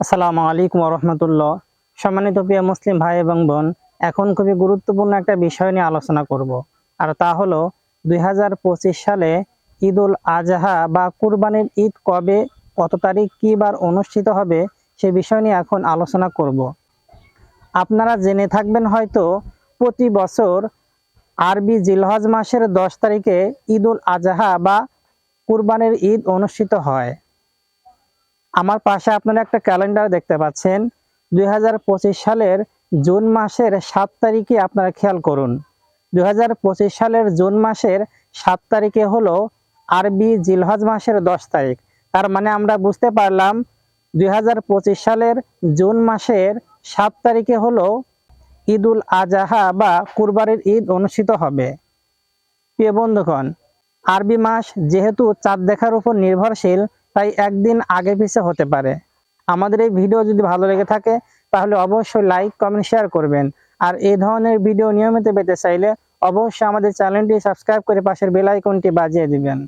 আসসালামু আলাইকুম রহমতুল্লাহ সম্মানিত প্রিয় মুসলিম ভাই এবং বোন, এখন খুবই গুরুত্বপূর্ণ একটা বিষয় নিয়ে আলোচনা করব, আর তা হলো দুই হাজার পঁচিশ সালে ঈদ উল আজহা বা কুরবানির ঈদ কবে, কত তারিখ, কী বার অনুষ্ঠিত হবে, সে বিষয় নিয়ে এখন আলোচনা করব। আপনারা জেনে থাকবেন হয়তো, প্রতি বছর আরবি জিলহজ মাসের দশ তারিখে ঈদ উল আজহা বা কুরবানির ঈদ অনুষ্ঠিত হয়। আমার পাশে আপনারা একটা ক্যালেন্ডার দেখতে পাচ্ছেন। দুই হাজার পঁচিশ সালের জুন মাসের সাত তারিখে আপনারা খেয়াল করুন। দুই হাজার পঁচিশ সালের জুন মাসের সাত তারিখে হলো আরবি জিলহজ মাসের দশ তারিখ। তার মানে আমরা বুঝতে পারলাম দুই হাজার পঁচিশ সালের জুন মাসের সাত তারিখে হলো ঈদুল আজাহা বা কুরবানির ঈদ অনুষ্ঠিত হবে। প্রিয় বন্ধুগণ, আরবি মাস যেহেতু চাঁদ দেখার উপর নির্ভরশীল তাই একদিন আগে পিছে হতে পারে। আমাদের এই ভিডিও যদি ভালো লেগে থাকে, তাহলে অবশ্যই লাইক কমেন্ট শেয়ার করবেন। আর এই ধরনের ভিডিও নিয়মিত পেতে চাইলে অবশ্যই আমাদের চ্যানেলটি সাবস্ক্রাইব করে পাশের বেল আইকনটি বাজিয়ে দিবেন।